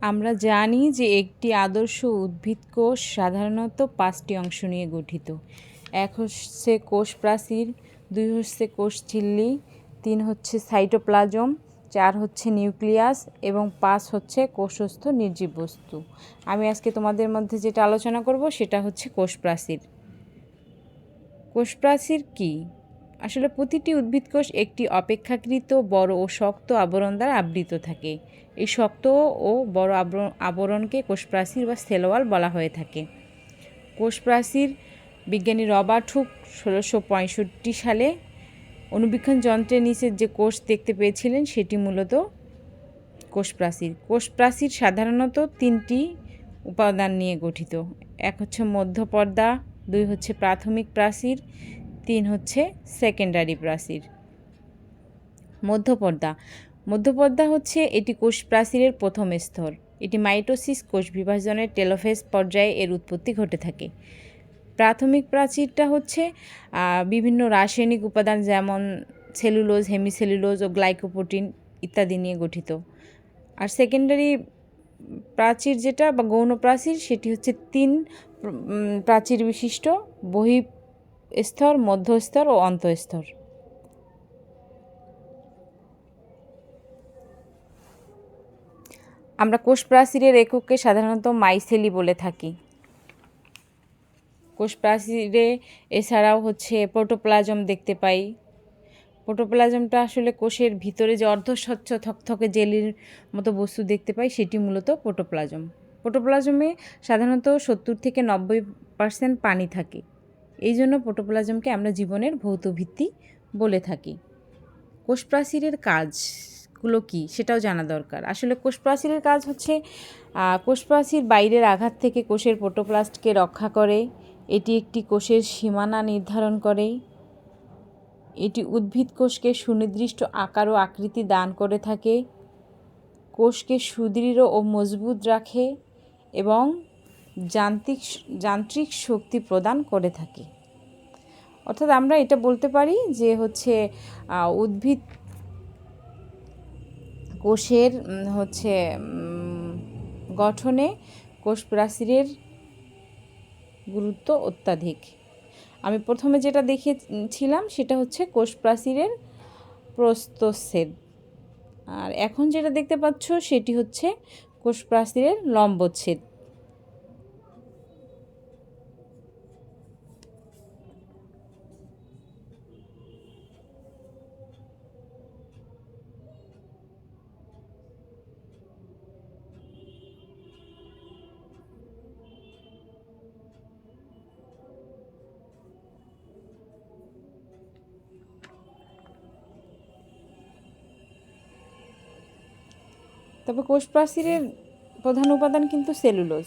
আমরা জানি যে একটি আদর্শ উদ্ভিদ কোষ সাধারণত পাঁচটি অংশ নিয়ে গঠিত। এক হচ্ছে কোষ প্রাচীর, দুই হচ্ছে কোষ ঝিল্লি, তিন হচ্ছে সাইটোপ্লাজম, চার হচ্ছে নিউক্লিয়াস এবং পাঁচ হচ্ছে কোষস্থ নির্জীব বস্তু। আমি আজকে তোমাদের মধ্যে যেটা আলোচনা করব সেটা হচ্ছে কোষ প্রাচীর। কোষ প্রাচীর কী? আসলে প্রতিটি উদ্ভিদ কোষ একটি অপেক্ষাকৃত বড় ও শক্ত আবরণ দ্বারা আবৃত থাকে। এই শক্ত ও বড় আবরণ, আবরণকে কোষ প্রাচীর বা সেলওয়াল বলা হয়ে থাকে। কোষ প্রাচীর বিজ্ঞানী রবার্ট হুক ষোলোশো পঁয়ষট্টি সালে অনুবীক্ষণ যন্ত্রের নিচে যে কোষ দেখতে পেয়েছিলেন, সেটি মূলত কোষ প্রাচীর কোষ প্রাচীর সাধারণত তিনটি উপাদান নিয়ে গঠিত। এক হচ্ছে মধ্যপর্দা, দুই হচ্ছে প্রাথমিক প্রাচীর তিন হচ্ছে সেকেন্ডারি প্রাচীর। মধ্যপর্দা। মধ্যপর্দা হচ্ছে এটি কোষ প্রাচীরের প্রথম স্তর। এটি মাইটোসিস কোষ বিভাজনের টেলোফেজ পর্যায়ে এর উৎপত্তি ঘটে থাকে। প্রাথমিক প্রাচীরটা হচ্ছে বিভিন্ন রাসায়নিক উপাদান যেমন সেলুলোজ, হেমিসেলুলোজ ও গ্লাইকোপ্রোটিন ইত্যাদি নিয়ে গঠিত। আর সেকেন্ডারি প্রাচীর যেটা বা গৌণ প্রাচীর সেটি হচ্ছে তিন প্রাচীর বিশিষ্ট বহি স্তর মধ্যস্তর ও অন্তঃস্তর আমরা কোষ প্রাচীরের একককে সাধারণত মাইসেলি বলে থাকি। কোষ প্রাচীরে এছাড়াও হচ্ছে প্রোটোপ্লাজম দেখতে পাই। প্রোটোপ্লাজমটা আসলে কোষের ভিতরে যে অর্ধস্বচ্ছ থকথকে জেলির মতো বস্তু দেখতে পাই, সেটি মূলত প্রোটোপ্লাজম। প্রোটোপ্লাজমে সাধারণত সত্তর থেকে নব্বই পার্সেন্ট পানি থাকে। এই জন্য প্রোটোপ্লাজমকে আমরা জীবনের ভৌত ভিত্তি বলে থাকি। কোষ প্রাচীরের কাজগুলো কী সেটাও জানা দরকার। আসলে কোষ প্রাচীরের কাজ হচ্ছে কোষ প্রাচীর বাইরের আঘাত থেকে কোষের প্রোটোপ্লাস্টকে রক্ষা করে, এটি একটি কোষের সীমানা নির্ধারণ করে, এটি উদ্ভিদ কোষকে সুনির্দিষ্ট আকার ও আকৃতি দান করে থাকে, কোষকে সুদৃঢ় ও মজবুত রাখে এবং যান্ত্রিক যান্ত্রিক শক্তি প্রদান করে থাকে। অর্থাৎ আমরা এটা বলতে পারি যে হচ্ছে উদ্ভিদ কোষের হচ্ছে গঠনে কোষ প্রাচীরের গুরুত্ব অত্যাধিক। আমি প্রথমে যেটা দেখেছিলাম সেটা হচ্ছে কোষ প্রাচীরের প্রস্তচ্ছেদ আর এখন যেটা দেখতে পাচ্ছ সেটি হচ্ছে কোষ প্রাচীরের লম্বচ্ছেদ। তবে কোষ প্রাচীরের প্রধান উপাদান কিন্তু সেলুলোজ।